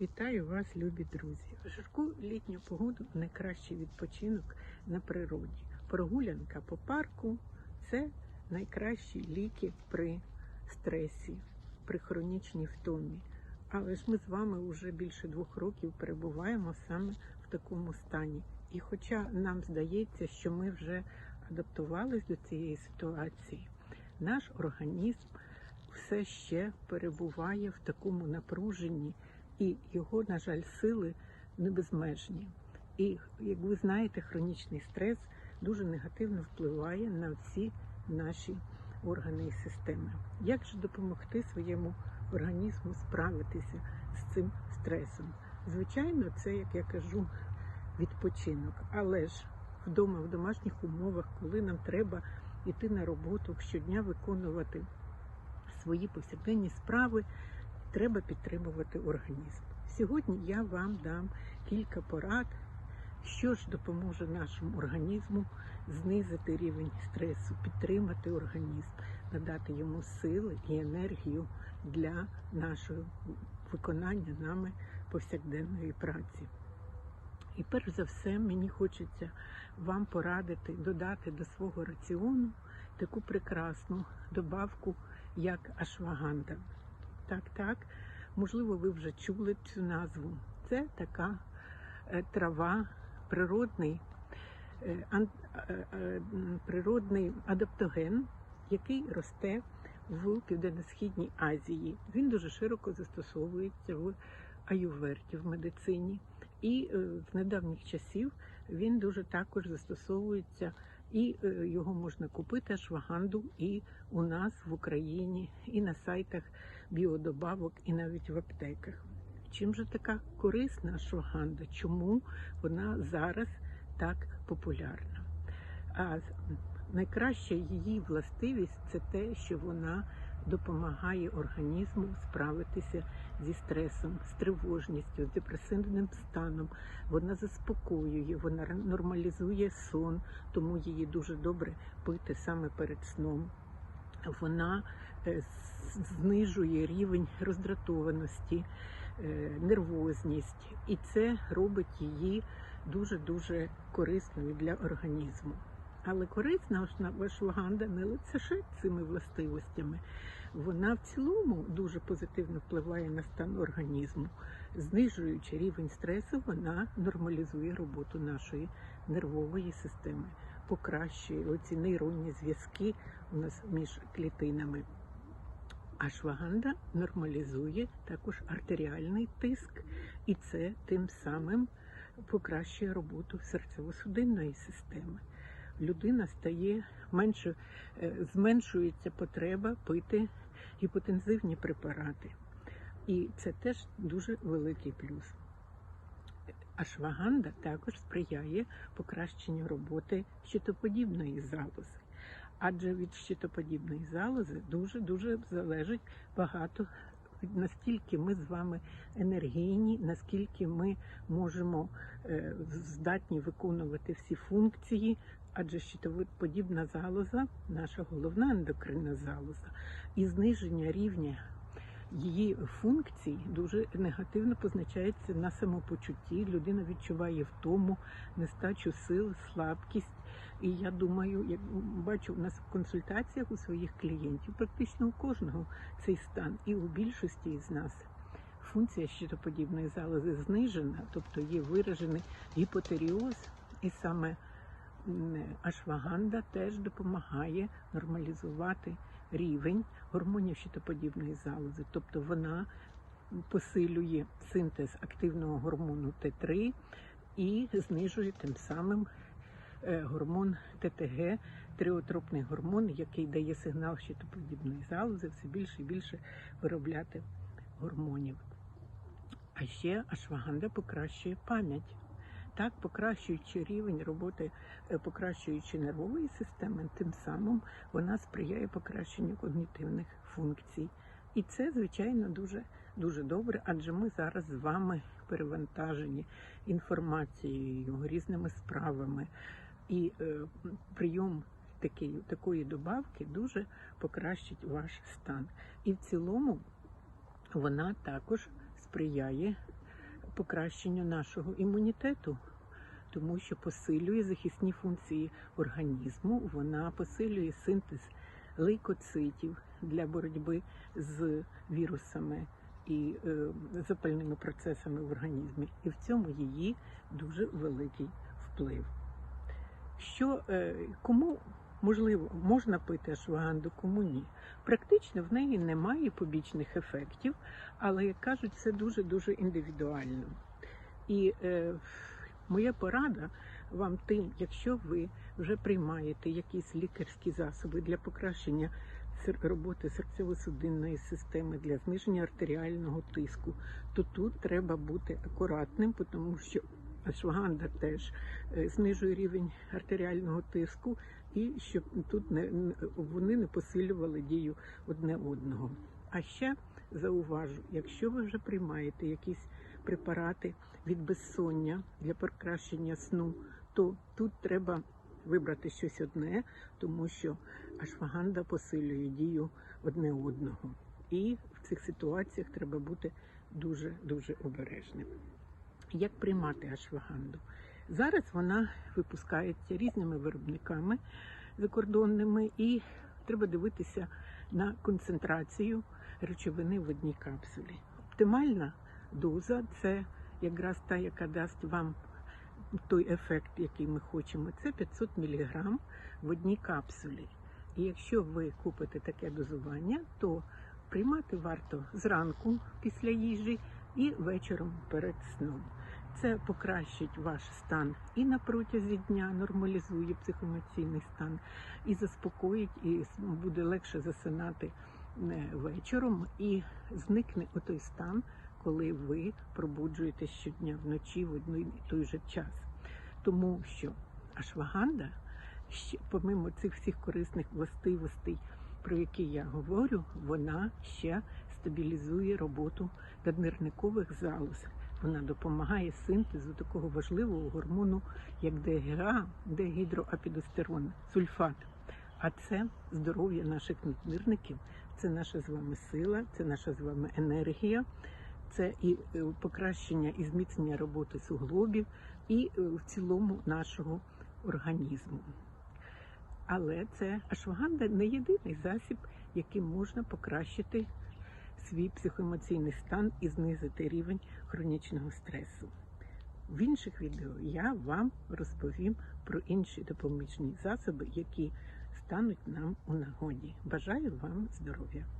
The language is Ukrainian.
Вітаю вас, любі друзі. В жарку літню погоду найкращий відпочинок на природі. Прогулянка по парку це найкращі ліки при стресі, при хронічній втомі. Але ж ми з вами вже більше двох років перебуваємо саме в такому стані. І хоча нам здається, що ми вже адаптувались до цієї ситуації, наш організм все ще перебуває в такому напруженні, і його, на жаль, сили не безмежні. І як ви знаєте, хронічний стрес дуже негативно впливає на всі наші органи і системи. Як же допомогти своєму організму справитися з цим стресом? Звичайно, це, як я кажу, відпочинок, але ж вдома, в домашніх умовах, коли нам треба йти на роботу, щодня виконувати свої повсякденні справи, треба підтримувати організм. Сьогодні я вам дам кілька порад, що ж допоможе нашому організму знизити рівень стресу, підтримати організм, надати йому сили і енергію для нашого виконання нами повсякденної праці. І перш за все, мені хочеться вам порадити додати до свого раціону таку прекрасну добавку, як ашваганда. Так, так, можливо, ви вже чули цю назву. Це така е, трава, природний, е, е, природний адаптоген, який росте в Південно-Східній Азії. Він дуже широко застосовується в аюверті в медицині. І з недавніх часів він дуже також застосовується, і його можна купити ашваганду і у нас в Україні, і на сайтах біодобавок, і навіть в аптеках. Чим же така корисна ашваганда? Чому вона зараз так популярна? А найкраща її властивість це те, що вона допомагає організму справитися зі стресом, з тривожністю, з депресивним станом. Вона заспокоює, вона нормалізує сон, тому її дуже добре пити саме перед сном. Вона е, знижує рівень роздратованості, е, нервозність, і це робить її дуже дуже корисною для організму. Але корисна ашваганда не лише цими властивостями. Вона в цілому дуже позитивно впливає на стан організму. Знижуючи рівень стресу, вона нормалізує роботу нашої нервової системи, покращує оці нейронні зв'язки у нас між клітинами. Ашваганда нормалізує також артеріальний тиск, і це тим самим покращує роботу серцево-судинної системи. Людина стає менше, е, зменшується потреба пити гіпотензивні препарати. І це теж дуже великий плюс. Ашваганда також сприяє покращенню роботи щитоподібної залози. Адже від щитоподібної залози дуже-дуже залежить багато, наскільки ми з вами енергійні, наскільки ми можемо е, здатні виконувати всі функції, адже щитоподібна залоза наша головна ендокринна залоза, і зниження рівня її функцій дуже негативно позначається на самопочутті. Людина відчуває втому, нестачу сил, слабкість. І я думаю, як бачу у нас в консультаціях у своїх клієнтів, практично у кожного цей стан, і у більшості із нас функція щитоподібної залози знижена, тобто є виражений гіпотеріоз, і саме ашваганда теж допомагає нормалізувати рівень гормонів щитоподібної залози, тобто вона посилює синтез активного гормону Т3 і знижує тим самим е, гормон ТТГ, триотропний гормон, який дає сигнал щитоподібної залози все більше і більше виробляти гормонів. А ще ашваганда покращує пам'ять. Так, покращуючи рівень роботи, е, покращуючи нервової системи, тим самим вона сприяє покращенню когнітивних функцій. І це, звичайно, дуже дуже добре, адже ми зараз з вами перевантажені інформацією, різними справами. І е, прийом такої, такої добавки дуже покращить ваш стан. І в цілому вона також сприяє покращенню нашого імунітету, тому що посилює захисні функції організму, вона посилює синтез лейкоцитів для боротьби з вірусами і е, запальними процесами в організмі. І в цьому її дуже великий вплив. Що е, кому можливо можна пити ашваганду, кому ні. Практично в неї немає побічних ефектів, але як кажуть, це дуже дуже індивідуально. І е, моя порада вам тим, якщо ви вже приймаєте якісь лікарські засоби для покращення роботи серцево-судинної системи, для зниження артеріального тиску, то тут треба бути акуратним, тому що ашваганда теж е, знижує рівень артеріального тиску, і щоб тут не не- вони не посилювали дію одне одного. А ще зауважу, якщо ви вже приймаєте якісь препарати від безсоння для покращення сну, то тут треба вибрати щось одне, тому що ашваганда посилює дію одне одного. І в цих ситуаціях треба бути дуже дуже обережним. Як приймати ашваганду? Зараз вона випускається різними виробниками закордонними, і треба дивитися на концентрацію речовини в одній капсулі. Оптимальна доза це якраз та, яка дасть вам той ефект, який ми хочемо. Це 500 мг в одній капсулі. І якщо ви купите таке дозування, то приймати варто зранку після їжі і вечором перед сном. Це покращить ваш стан і на протязі дня, нормалізує психоемоційний стан, і заспокоїть, і буде легше засинати е, вечором, і зникне отой стан, коли ви пробуджуєтесь щодня вночі в один і той же час. Тому що ашваганда, помимо цих всіх корисних властивостей, про які я говорю, вона ще стабілізує роботу наднирникових залоз. Вона допомагає синтезу такого важливого гормону, як ДГА, дегідроапідостерон, сульфат. А це здоров'я наших наднирників, це наша з вами сила, це наша з вами енергія, це і е, покращення і зміцнення роботи суглобів, і е, в цілому нашого організму. Але це ашваганда не єдиний засіб, яким можна покращити свій психоемоційний стан і знизити рівень хронічного стресу. В інших відео я вам розповім про інші допоміжні засоби, які стануть нам у нагоді. Бажаю вам здоров'я!